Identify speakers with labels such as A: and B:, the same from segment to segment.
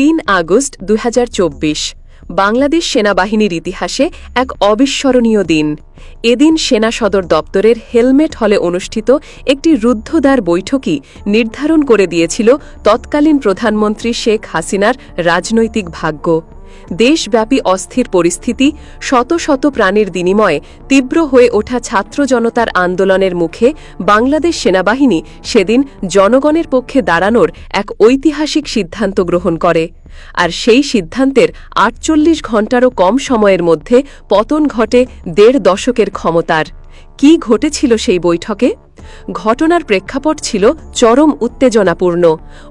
A: তিন আগস্ট দু হাজার চব্বিশ, বাংলাদেশ সেনাবাহিনীর ইতিহাসে এক অবিস্মরণীয় দিন। এদিন সেনা সদর দপ্তরের হেলমেট হলে অনুষ্ঠিত একটি রুদ্ধদ্বার বৈঠকই নির্ধারণ করে দিয়েছিল তৎকালীন প্রধানমন্ত্রী শেখ হাসিনার রাজনৈতিক ভাগ্য। দেশব্যাপী অস্থির পরিস্থিতি, শত শত প্রাণের বিনিময়ে তীব্র হয়ে ওঠা ছাত্র জনতার আন্দোলনের মুখে বাংলাদেশ সেনাবাহিনী সেদিন জনগণের পক্ষে দাঁড়ানোর এক ঐতিহাসিক সিদ্ধান্ত গ্রহণ করে। আর সেই সিদ্ধান্তের আটচল্লিশ ঘণ্টারও কম সময়ের মধ্যে পতন ঘটে দেড় দশকের ক্ষমতার। কি ঘটেছিল সেই বৈঠকে? ঘটনার প্রেক্ষাপট ছিল চরম উত্তেজনাপূর্ণ।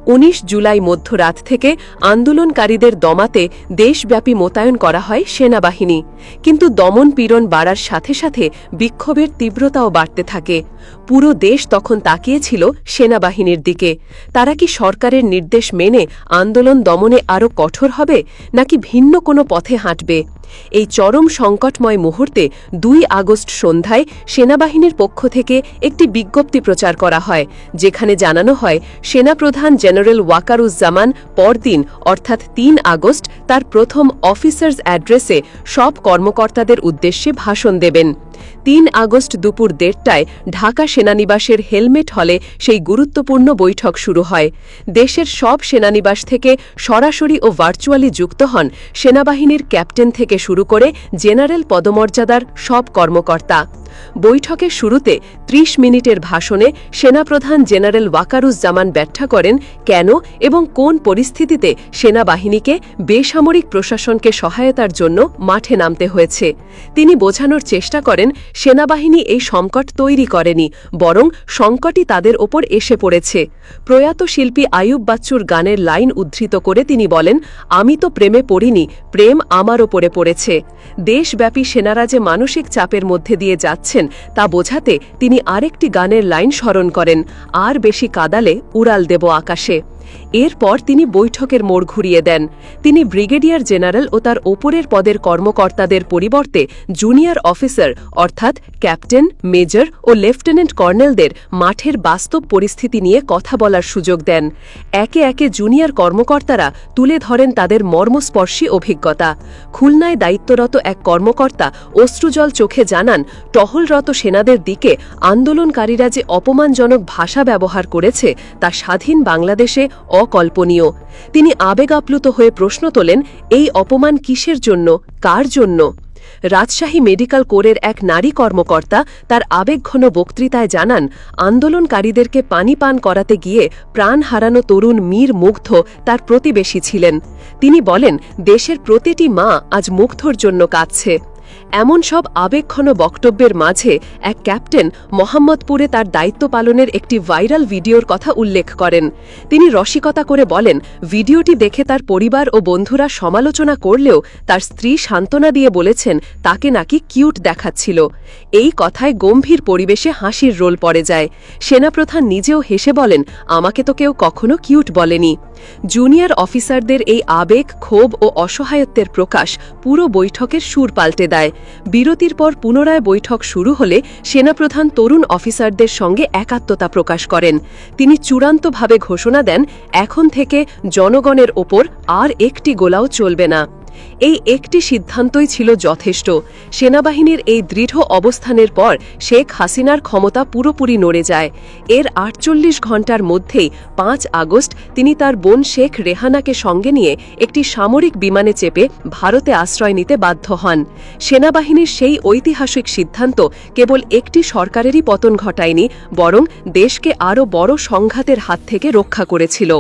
A: ১৯ জুলাই মধ্যরাত থেকে আন্দোলনকারীদের দমাতে দেশব্যাপী মোতায়েন করা হয় সেনাবাহিনী। কিন্তু দমন পীড়ন বাড়ার সাথে সাথে বিক্ষোভের তীব্রতাও বাড়তে থাকে। পুরো দেশ তখন তাকিয়েছিল সেনাবাহিনীর দিকে। তারা কি সরকারের নির্দেশ মেনে আন্দোলন দমনে আরও কঠোর হবে, নাকি ভিন্ন কোনো পথে হাঁটবে? এই চরম সংকটময় মুহূর্তে দুই আগস্ট সন্ধ্যায় সেনাবাহিনীর পক্ষ থেকে একটি বিজ্ঞপ্তি প্রচার করা হয়, যেখানে জানানো হয়, সেনাপ্রধান জেনারেল ওয়াকারুজ্জামান পরদিন, অর্থাৎ তিন আগস্ট, তার প্রথম অফিসার্স অ্যাড্রেসে সব কর্মকর্তাদের উদ্দেশ্যে ভাষণ দেবেন। তিন আগস্ট দুপুর দেড়টায় ঢাকা সেনানিবাসের হেলমেট হলে সেই গুরুত্বপূর্ণ বৈঠক শুরু হয়। দেশের সব সেনানিবাস থেকে সরাসরি ও ভার্চুয়ালি যুক্ত হন সেনাবাহিনীর ক্যাপ্টেন থেকে শুরু করে জেনারেল পদমর্যাদার সব কর্মকর্তা। বৈঠকের শুরুতে ৩০ মিনিটের ভাষণে সেনাপ্রধান জেনারেল ওয়াকারুজ্জামান ব্যাখ্যা করেন কেন এবং কোন পরিস্থিতিতে সেনাবাহিনীকে বেসামরিক প্রশাসনকে সহায়তার জন্য মাঠে নামতে হয়েছে। তিনি বোঝানোর চেষ্টা করেন, সেনাবাহিনী এই সংকট তৈরি করেনি, বরং সংকটই তাদের ওপর এসে পড়েছে। প্রয়াত শিল্পী আয়ুব বাচ্চুর গানের লাইন উদ্ধৃত করে তিনি বলেন, আমি তো প্রেমে পড়িনি, প্রেম আমার ওপরে পড়েছে। দেশব্যাপী সেনারা যে মানসিক চাপের মধ্যে দিয়ে যাচ্ছেন তা বোঝাতে তিনি আরেকটি গানের লাইন স্মরণ করেন, আর বেশি কাদালে উড়াল দেব আকাশে। এরপর তিনি বৈঠকের মোড় ঘুরিয়ে দেন। তিনি ব্রিগেডিয়ার জেনারেল ও তার ওপরের পদের কর্মকর্তাদের পরিবর্তে জুনিয়র অফিসার, অর্থাৎ ক্যাপ্টেন, মেজর ও লেফটেন্যান্ট কর্নেলদের মাঠের বাস্তব পরিস্থিতি নিয়ে কথা বলার সুযোগ দেন। একে একে জুনিয়র কর্মকর্তারা তুলে ধরেন তাদের মর্মস্পর্শী অভিজ্ঞতা। খুলনায় দায়িত্বরত এক কর্মকর্তা অশ্রুজল চোখে জানান, টহলরত সেনাদের দিকে আন্দোলনকারীরা যে অপমানজনক ভাষা ব্যবহার করেছে, তা স্বাধীন বাংলাদেশে অকল্পনীয়। তিনি আবেগ আপ্লুত হয়ে প্রশ্ন তোলেন, এই অপমান কিসের জন্য? কার জন্য? রাজশাহী মেডিকেল কোরের এক নারী কর্মকর্তা তার আবেগঘন বক্তৃতায় জানান, আন্দোলনকারীদেরকে পানি পান করাতে গিয়ে প্রাণ হারানো তরুণ মীর মুগ্ধ তার প্রতিবেশী ছিলেন। তিনি বলেন, দেশের প্রতিটি মা আজ মুগ্ধর জন্য কাঁদছে। এমন সব আবেগঘন বক্তব্যের মাঝে এক ক্যাপ্টেন মোহাম্মদপুরে তার দায়িত্ব পালনের একটি ভাইরাল ভিডিওর কথা উল্লেখ করেন। তিনি রসিকতা করে বলেন, ভিডিওটি দেখে তার পরিবার ও বন্ধুরা সমালোচনা করলেও তার স্ত্রী সান্ত্বনা দিয়ে বলেছেন, তাকে নাকি কিউট দেখাচ্ছিল। এই কথায় গম্ভীর পরিবেশে হাসির রোল পড়ে যায়। সেনাপ্রধান নিজেও হেসে বলেন, আমাকে তো কেউ কখনো কিউট বলেনি। জুনিয়র অফিসারদের এই আবেগ, ক্ষোভ ও অসহায়ত্বের প্রকাশ পুরো বৈঠকের সুর পাল্টে দেয়। বিরতির পর পুনরায় বৈঠক শুরু হলে সেনাপ্রধান তরুণ অফিসারদের সঙ্গে একাত্মতা প্রকাশ করেন। তিনি চূড়ান্তভাবে ঘোষণা দেন, এখন থেকে জনগণের ওপর আর একটি গোলাও চলবে না। এই একটি সিদ্ধান্তই ছিল যথেষ্ট। সেনাবাহিনীর এই দৃঢ় অবস্থানের পর শেখ হাসিনার ক্ষমতা পুরোপুরি নড়ে যায়। এর আটচল্লিশ ঘণ্টার মধ্যেই পাঁচ আগস্ট তিনি তার বোন শেখ রেহানাকে সঙ্গে নিয়ে একটি সামরিক বিমানে চেপে ভারতে আশ্রয় নিতে বাধ্য হন। সেনাবাহিনীর সেই ঐতিহাসিক সিদ্ধান্ত কেবল একটি সরকারেরই পতন ঘটায়নি, বরং দেশকে আরও বড় সংঘাতের হাত থেকে রক্ষা করেছিল।